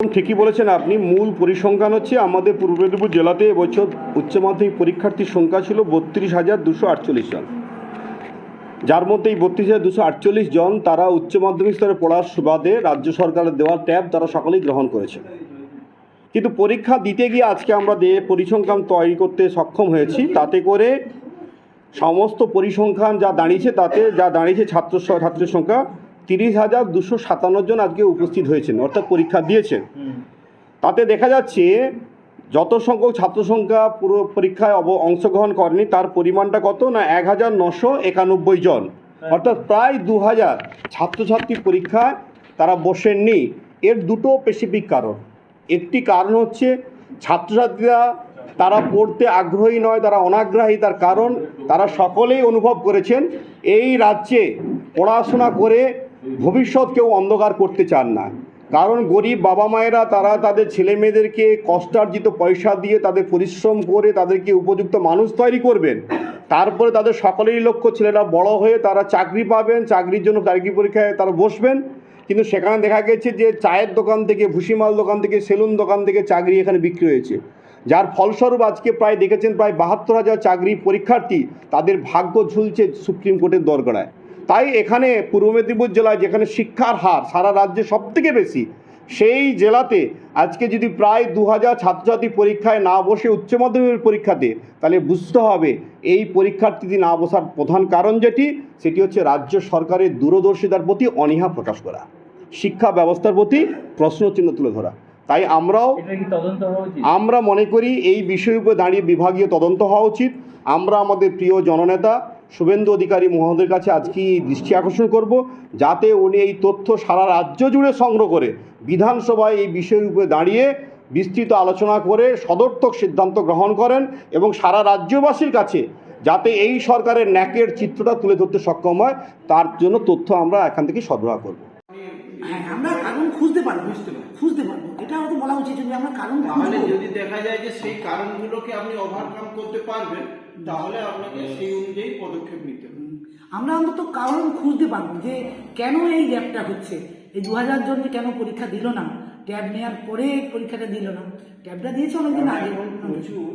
ঠিকই বলেছেন আপনি, মূল পরিসংখ্যান হচ্ছে আমাদের পূর্ব মেদিনীপুর জেলাতে এবছর উচ্চ মাধ্যমিক পরীক্ষার্থীর সংখ্যা ছিল বত্রিশ হাজার দুশো আটচল্লিশ জন। যার মধ্যে এই বত্রিশ হাজার দুশো আটচল্লিশ জন তারা উচ্চ মাধ্যমিক স্তরে পড়ার সুবাদে রাজ্য সরকারের দেওয়া ট্যাব তারা সকলেই গ্রহণ করেছে। কিন্তু পরীক্ষা দিতে গিয়ে আজকে আমরা যে পরিসংখ্যান তৈরি করতে সক্ষম হয়েছি, তাতে করে সমস্ত পরিসংখ্যান যা দাঁড়িয়েছে, তাতে যা দাঁড়িয়েছে ছাত্র ছাত্রের সংখ্যা তিরিশ হাজার দুশো সাতান্ন জন আজকে উপস্থিত হয়েছেন অর্থাৎ পরীক্ষা দিয়েছেন। তাতে দেখা যাচ্ছে যত সংখ্যক ছাত্র সংখ্যা পুরো পরীক্ষায় অব- অংশগ্রহণ করেনি তার পরিমাণটা কত না এক হাজার নশো একানব্বই জন। অর্থাৎ প্রায় দু হাজার ছাত্রছাত্রী পরীক্ষায় তারা বসেননি। এর দুটো স্পেসিফিক কারণ। একটি কারণ হচ্ছে ছাত্রছাত্রীরা তারা পড়তে আগ্রহী নয় তারা অনাগ্রহী তার কারণ তারা সকলেই অনুভব করেছেন এই রাজ্যে পড়াশোনা করে ভবিষ্যৎ কেউ অন্ধকার করতে চান না। কারণ গরিব বাবা মায়েরা, তারা তাদের ছেলে মেয়েদেরকে কষ্টার্জিত পয়সা দিয়ে তাদের পরিশ্রম করে তাদেরকে উপযুক্ত মানুষ তৈরি করবেন। তারপরে তাদের সকলেরই লক্ষ্য, ছেলেরা বড় হয়ে তারা চাকরি পাবেন, চাকরির জন্য চাকরি পরীক্ষায় তারা বসবেন। কিন্তু সেখানে দেখা গেছে যে চায়ের দোকান থেকে, ভুসিমাল দোকান থেকে, সেলুন দোকান থেকে চাকরি এখানে বিক্রি হয়েছে। যার ফলস্বরূপ আজকে প্রায় দেখেছেন প্রায় বাহাত্তর হাজার চাকরি পরীক্ষার্থী তাদের ভাগ্য ঝুলছে সুপ্রিম কোর্টের দরগড়ায়। তাই এখানে পূর্ব মেদিনীপুর জেলায় যেখানে শিক্ষার হার সারা রাজ্যে সব থেকে বেশি সেই জেলাতে আজকে যদি প্রায় দু হাজার ছাত্রছাত্রী পরীক্ষায় না বসে উচ্চ মাধ্যমিক পরীক্ষাতে তাহলে বুঝতে হবে এই পরীক্ষার্থীটি না বসার প্রধান কারণ যেটি সেটি হচ্ছে রাজ্য সরকারের দূরদর্শিতার প্রতি অনীহা প্রকাশ করা শিক্ষা ব্যবস্থার প্রতি প্রশ্নচিহ্ন তুলে ধরা। তাই আমরাও আমরা মনে করি এই বিষয়ের উপরে দাঁড়িয়ে বিভাগীয় তদন্ত হওয়া উচিত। আমরা আমাদের প্রিয় জননেতা শুভেন্দু অধিকারী মহোদয়ের কাছে আজকে দৃষ্টি আকর্ষণ করব? যাতে উনি এই তথ্য সারা রাজ্য জুড়ে সংগ্রহ করে বিধানসভায় এই বিষয়ের উপরে দাঁড়িয়ে বিস্তৃত আলোচনা করে সদর্থক সিদ্ধান্ত গ্রহণ করেন এবং সারা রাজ্যবাসীর কাছে যাতে এই সরকারের ন্যাকের চিত্রটা তুলে ধরতে সক্ষম হয়, তার জন্য তথ্য আমরা এখান থেকে সরবরাহ করব। হ্যাঁ আমরা পারব বুঝতে পারব খুঁজতে পারব। এটা হয়তো বলা উচিত যে আমরা কারণ তাহলে যদি দেখা যায় যে সেই কারণগুলোকে আপনি ওভারকাম করতে পারবেন তাহলে আপনাকে সেই অনুযায়ী পদক্ষেপ নিতে হবে। আমরা অন্তত কারণ খুঁজতে পারব যে কেন এই গ্যাপটা হচ্ছে। এই দু হাজার জন যে কেন পরীক্ষা দিল না ট্যাব নেওয়ার পরে পরীক্ষাটা দিল না। ট্যাবটা দিয়েছে অনেকদিন আগে। প্রচুর